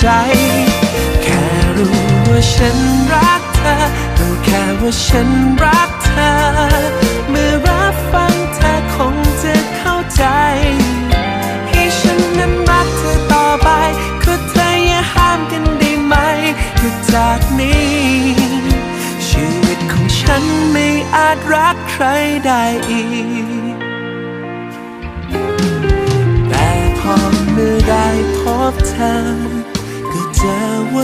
ใจ แค่รู้ว่าฉันรักเธอรู้แค่ว่าฉันรักเธอ เมื่อรับฟังเธอคงจะเข้าใจ ให้ฉันนั้นรักเธอต่อไปก็เธออย่าห้ามกันได้ไหมก็จากนี้ ชีวิตของฉันไม่อาจรักใครได้อีก แต่พอเมื่อได้พบเธอ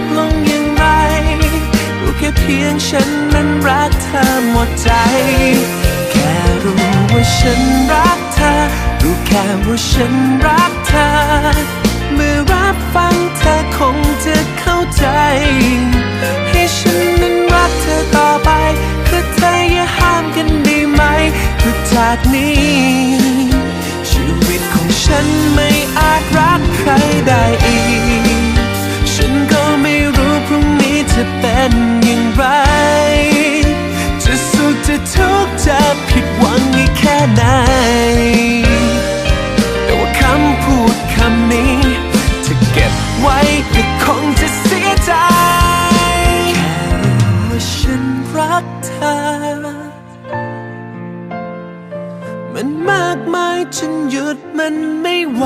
บลงอย่างไรรู้แค่เพียงฉันนั้นรักเธอหมดใจ แค่รู้ว่าฉันรักเธอ รู้แค่ว่าฉันรักเธอ เมื่อรับฟังเธอคงจะเข้าใจ ให้ฉันนั้นรักเธอต่อไป คือเธออย่าห้ามกันได้ไหมคือจากนี้ ไว้ก็คงจะเสียใจแค่รู้ว่าฉันรักเธอ มันมากมายจนหยุดมันไม่ไหว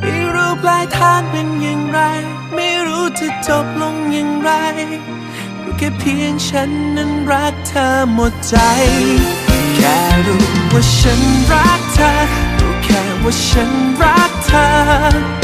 ไม่รู้ปลายทางเป็นอย่างไร ไม่รู้จะจบลงอย่างไรรู้แค่เพียงฉันนั้นรักเธอหมดใจ แค่รู้ว่าฉันรักเธอรู้แค่ว่าฉันรักเธอเมื่อ